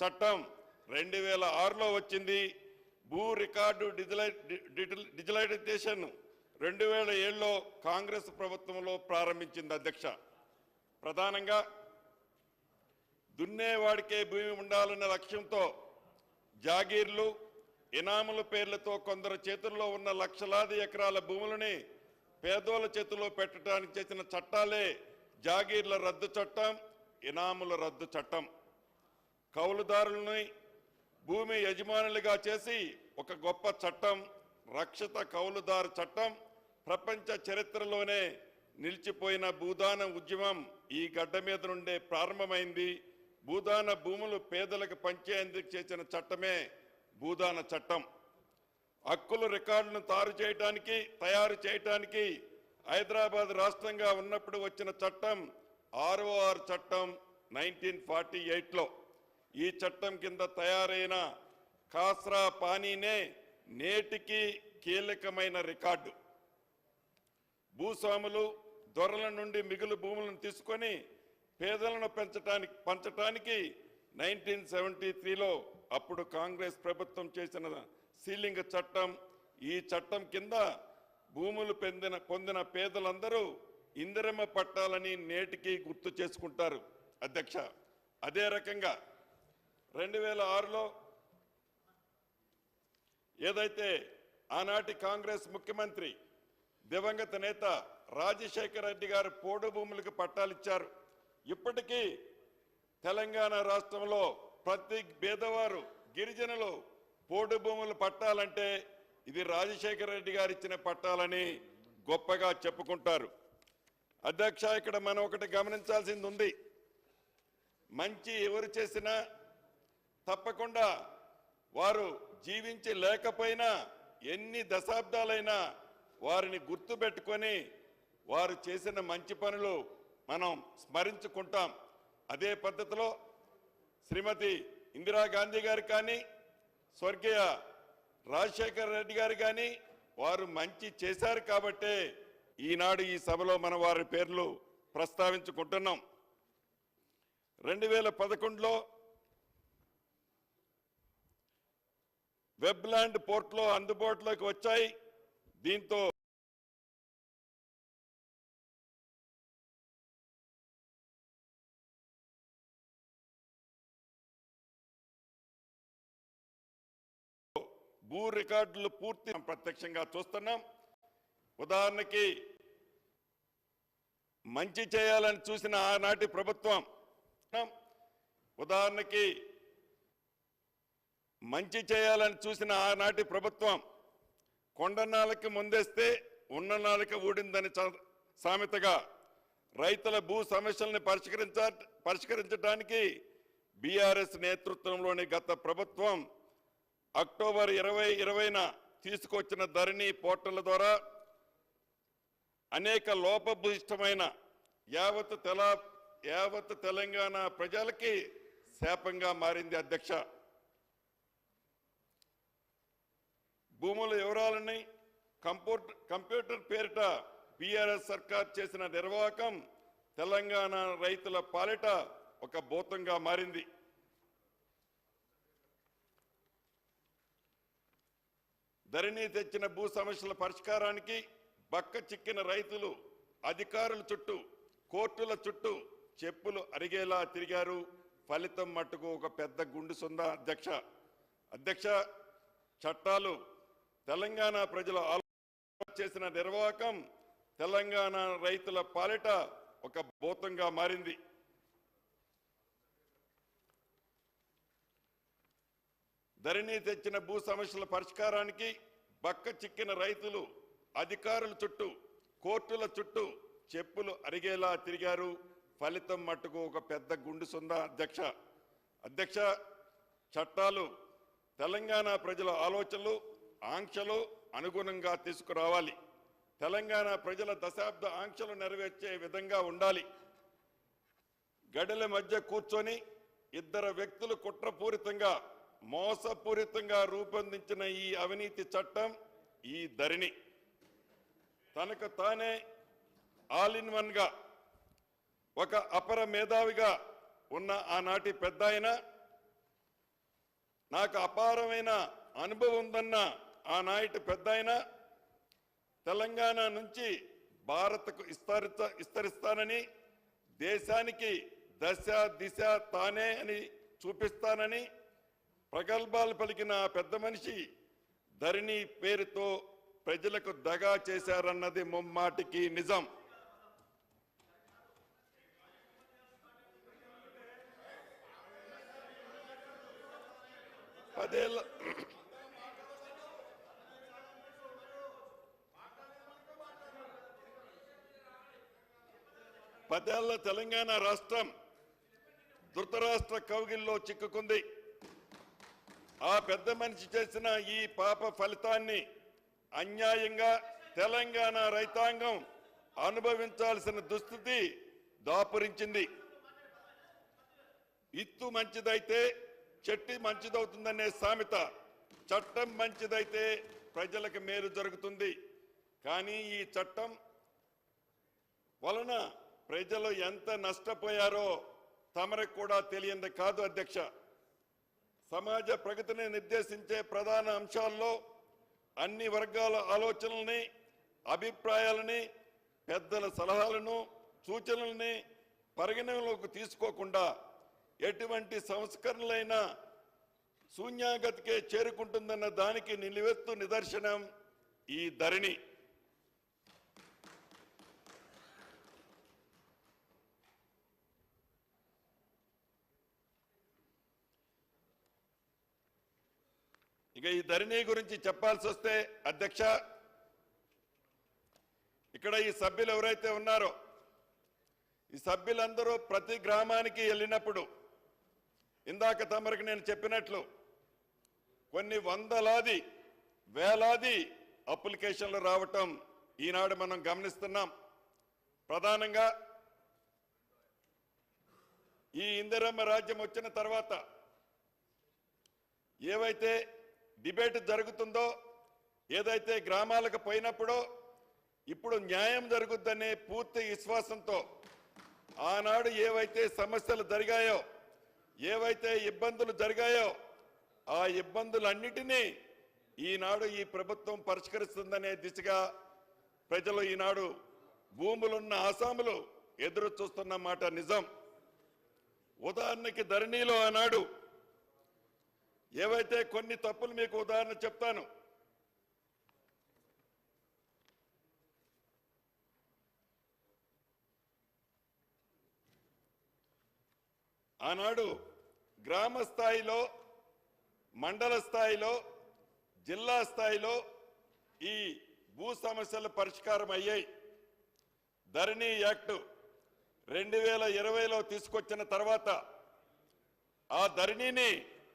చట్టం రెండు వేల ఆరులో వచ్చింది. భూ రికార్డు డిజిలై డిజిటలైజేషన్ రెండు వేల ఏడులో కాంగ్రెస్ ప్రభుత్వంలో ప్రారంభించింది అధ్యక్ష. ప్రధానంగా దున్నేవాడికే భూమి ఉండాలన్న లక్ష్యంతో జాగీర్లు ఇనాముల పేర్లతో కొందరు చేతుల్లో ఉన్న లక్షలాది ఎకరాల భూములని పేదోళ్ళ చేతుల్లో పెట్టడానికి చేసిన చట్టాలే జాగీర్ల రద్దు చట్టం ఇనాముల రద్దు చట్టం. కౌలుదారులని భూమి యజమానులుగా చేసి ఒక గొప్ప చట్టం రక్షిత కౌలుదారు చట్టం ప్రపంచ చరిత్రలోనే నిలిచిపోయిన భూదాన ఉద్యమం ఈ గడ్డ మీద నుండే ప్రారంభమైంది. భూదాన భూములు పేదలకు పంచేందుకు చేసిన చట్టమే భూదాన చట్టం. హక్కుల రికార్డులను తారు చేయడానికి తయారు చేయడానికి హైదరాబాద్ రాష్ట్రంగా ఉన్నప్పుడు వచ్చిన చట్టం ఆర్ఓఆర్ చట్టం నైన్టీన్ ఫార్టీ ఎయిట్లో. ఈ చట్టం కింద తయారైన కాస్రా పానీనే నేటికి కీలకమైన రికార్డు. భూస్వాములు దొరల నుండి మిగులు భూములను తీసుకొని పేదలను పెంచడానికి పంచటానికి నైన్టీన్ సెవెంటీ త్రీలో అప్పుడు కాంగ్రెస్ ప్రభుత్వం చేసిన సీలింగ్ చట్టం. ఈ చట్టం కింద భూములు పొందిన పొందిన పేదలందరూ ఇందిరమ్మ పట్టాలని నేటికి గుర్తు చేసుకుంటారు. అధ్యక్ష అదే రకంగా రెండు వేల ఆరులో ఏదైతే ఆనాటి కాంగ్రెస్ ముఖ్యమంత్రి దివంగత నేత రాజశేఖర రెడ్డి గారు పోడు భూములకు పట్టాలిచ్చారు ఇప్పటికీ తెలంగాణ రాష్ట్రంలో ప్రతి పేదవారు గిరిజనులు పోడు భూములు పట్టాలంటే ఇది రాజశేఖర రెడ్డి గారు ఇచ్చిన పట్టాలని గొప్పగా చెప్పుకుంటారు. అధ్యక్ష ఇక్కడ మనం ఒకటి గమనించాల్సింది ఉంది. మంచి ఎవరు చేసినా తప్పకుండా వారు జీవించి లేకపోయినా ఎన్ని దశాబ్దాలైనా వారిని గుర్తుపెట్టుకొని వారు చేసిన మంచి పనులు మనం స్మరించుకుంటాం. అదే పద్ధతిలో శ్రీమతి ఇందిరాగాంధీ గారు కానీ స్వర్గీయ రాజశేఖర రెడ్డి గారు కానీ వారు మంచి చేశారు కాబట్టే ఈనాడు ఈ సభలో మన వారి పేర్లు ప్రస్తావించుకుంటున్నాం. రెండు వేల పదకొండులో వెబ్లాండ్ పోర్ట్లో అందుబాటులోకి వచ్చాయి. దీంతో భూ రికార్డులు పూర్తి ప్రత్యక్షంగా చూస్తున్నాం. ఉదాహరణకి మంచి చేయాలని చూసిన ఆనాటి ప్రభుత్వం. ఉదాహరణకి మంచి చేయాలని చూసిన ఆనాటి ప్రభుత్వం కొండ ముందేస్తే ఉన్న ఊడిందని చ- సామెతగా రైతుల భూ సమస్యల్ని పరిష్కరించ పరిష్కరించడానికి బీఆర్ఎస్ నేతృత్వంలోని గత ప్రభుత్వం అక్టోబర్ ఇరవై ఇరవైన తీసుకొచ్చిన ధరణి పోర్టల్ ద్వారా అనేక లోపభూయిష్టమైన యావత్ తెల యావత్ తెలంగాణ ప్రజలకి శాపంగా మారింది అధ్యక్ష. భూముల వివరాలని కంప్యూటర్ కంప్యూటర్ పేరిట బీఆర్ఎస్ సర్కార్ చేసిన నిర్వాహకం తెలంగాణ రైతుల పాలిట ఒక భూతంగా మారింది. ధరణి తెచ్చిన భూ సమస్యల పరిష్కారానికి బక్క చిక్కిన రైతులు అధికారుల చుట్టూ కోర్టుల చుట్టూ చెప్పులు అరిగేలా తిరిగారు. ఫలితం మట్టుకు ఒక పెద్ద గుండు సుంద అధ్యక్ష. అధ్యక్ష చట్టాలు తెలంగాణ ప్రజల ఆలోచన చేసిన నిర్వాహకం తెలంగాణ రైతుల పాలిట ఒక భూతంగా మారింది. ధరణి తెచ్చిన భూ సమస్యల పరిష్కారానికి బక్క చిక్కిన రైతులు అధికారుల చుట్టూ కోర్టుల చుట్టూ చెప్పులు అరిగేలా తిరిగారు. ఫలితం మట్టుకు ఒక పెద్ద గుండు సుంద అధ్యక్ష. అధ్యక్ష చట్టాలు తెలంగాణ ప్రజల ఆలోచనలు ఆంక్షలు అనుగుణంగా తీసుకురావాలి. తెలంగాణ ప్రజల దశాబ్ద ఆంక్షలు నెరవేర్చే విధంగా ఉండాలి. గడల మధ్య కూర్చొని ఇద్దరు వ్యక్తులు కుట్రపూరితంగా మోసపూరితంగా రూపొందించిన ఈ అవినీతి చట్టం ఈ ధరిణి. తనకు తానే ఆల్ ఇన్ వన్గా ఒక అపర మేధావిగా ఉన్న ఆనాటి పెద్ద నాకు అపారమైన అనుభవం ఉందన్న ఆ నాయటి పెద్ద తెలంగాణ నుంచి భారత్కు విస్తరిత విస్తరిస్తానని దేశానికి దశ దిశ తానే అని చూపిస్తానని ప్రగల్భాలు పలికిన పెద్ద మనిషి ధరణి పేరుతో ప్రజలకు దగా చేశారన్నది ముమ్మాటికి నిజం. పదేళ్ళ పదేళ్ళ తెలంగాణ రాష్ట్రం ధృతరాష్ట్ర కౌగిల్లో చిక్కుకుంది. ఆ పెద్ద మనిషి చేసిన ఈ పాప ఫలితాన్ని అన్యాయంగా తెలంగాణ రైతాంగం అనుభవించాల్సిన దుస్థితి దాపురించింది. ఇత్తు మంచిదైతే చెట్టి మంచిదవుతుందనే సామెత చట్టం మంచిదైతే ప్రజలకు మేలు జరుగుతుంది. కానీ ఈ చట్టం వలన ప్రజలు ఎంత నష్టపోయారో తమరికి కూడా తెలియంది కాదు అధ్యక్ష. సమాజ ప్రగతిని నిర్దేశించే ప్రధాన అంశాల్లో అన్ని వర్గాల ఆలోచనల్ని అభిప్రాయాలని పెద్దల సలహాలను సూచనల్ని పరిగణనలోకి తీసుకోకుండా ఎటువంటి సంస్కరణలైనా శూన్యాగతికే చేరుకుంటుందన్న దానికి నిలువెత్తు నిదర్శనం ఈ ధరణి. ఇక ఈ ధరణి గురించి చెప్పాల్సి వస్తే అధ్యక్ష ఇక్కడ ఈ సభ్యులు ఎవరైతే ఉన్నారో ఈ సభ్యులందరూ ప్రతి గ్రామానికి వెళ్ళినప్పుడు ఇందాక తమరికి నేను చెప్పినట్లు కొన్ని వందలాది వేలాది అప్లికేషన్లు రావటం ఈనాడు మనం గమనిస్తున్నాం. ప్రధానంగా ఈ ఇందిరమ్మ రాజ్యం వచ్చిన తర్వాత ఏవైతే డిబేట్ జరుగుతుందో ఏదైతే గ్రామాలకు పోయినప్పుడో ఇప్పుడు న్యాయం జరుగుద్దనే పూర్తి విశ్వాసంతో ఆనాడు ఏవైతే సమస్యలు జరిగాయో ఏవైతే ఇబ్బందులు జరిగాయో ఆ ఇబ్బందులన్నిటినీ ఈనాడు ఈ ప్రభుత్వం పరిష్కరిస్తుందనే దిశగా ప్రజలు ఈనాడు భూములున్న ఆసాములు ఎదురు చూస్తున్న మాట నిజం. ఉదాహరణకి ధరణిలో ఆనాడు ఏవైతే కొన్ని తప్పులు మీకు ఉదాహరణ చెప్తాను. ఆనాడు గ్రామ స్థాయిలో మండల స్థాయిలో జిల్లా స్థాయిలో ఈ భూ సమస్యలు పరిష్కారం అయ్యాయి. ధరణి యాక్ట్ రెండు వేల ఇరవైలో తీసుకొచ్చిన తర్వాత ఆ ధరణిని